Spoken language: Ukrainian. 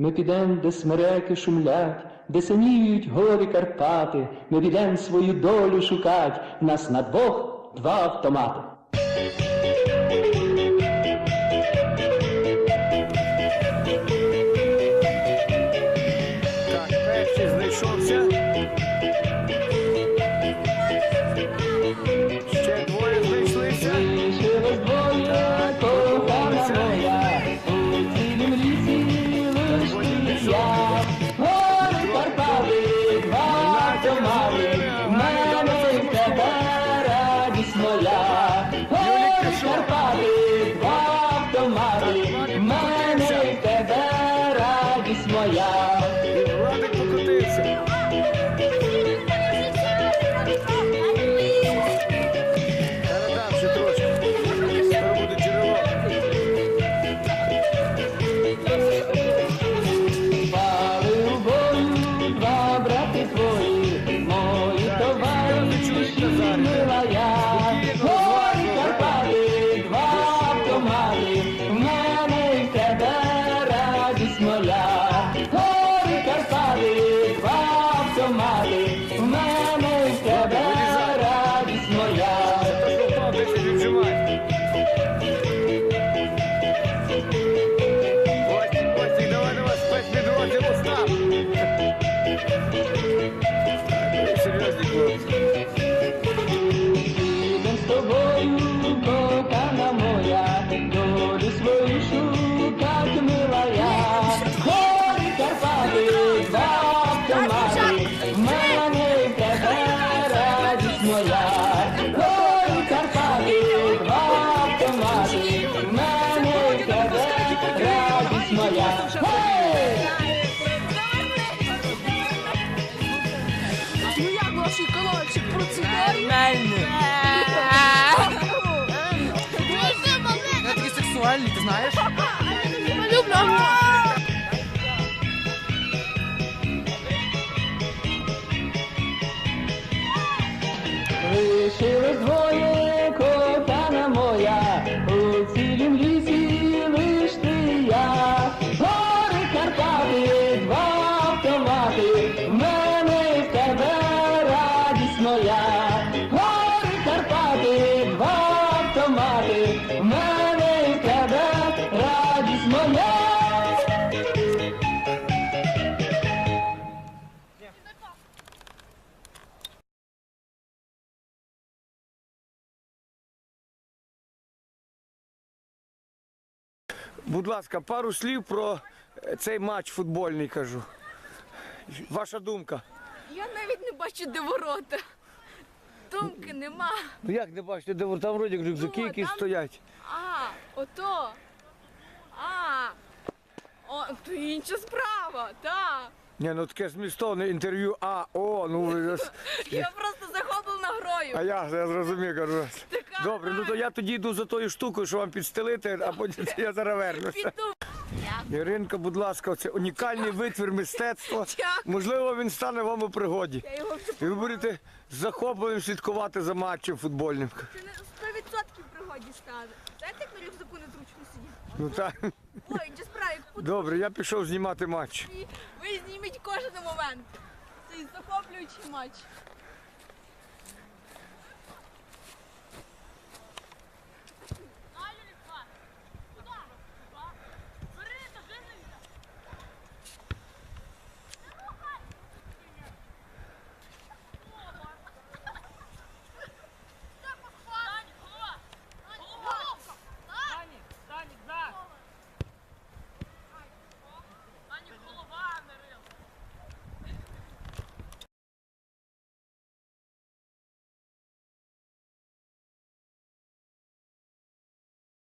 Ми підем, де смереки шумлять, де синіють голі Карпати, ми підем свою долю шукать, нас на двох два автомати. Mula як ваші колодці процедури? Я такий сексуальний, ти знаєш? Люблю. Лишилось двоє, Будь ласка, пару слів про е, цей матч футбольний кажу. Ваша думка. Я навіть не бачу, де ворота. Думки нема. Ну як не бачите, де ворота? там вроді рюкзаки Ну, якісь там- стоять. А, ото. А. О, то інша справа, так. Ні, ну таке змістовне інтерв'ю. А, о, ну ви ж- Я просто захоплена грою. А я, я зрозумів, кажу. Така Добре, ну то я тоді йду за тою штукою, що вам підстелити, а потім я зараз вернуся. Іринка, будь ласка, це унікальний витвір мистецтва. Можливо, він стане вам у пригоді. І ви будете з захопленням слідкувати за матчем футбольним. Це не 100% в пригоді стане. Знаєте, як на рюкзаку незручно сидіти? Ну так. Ой, як футбол. Добре, я пішов знімати матч. Ви зніміть кожен момент. Цей захоплюючий матч.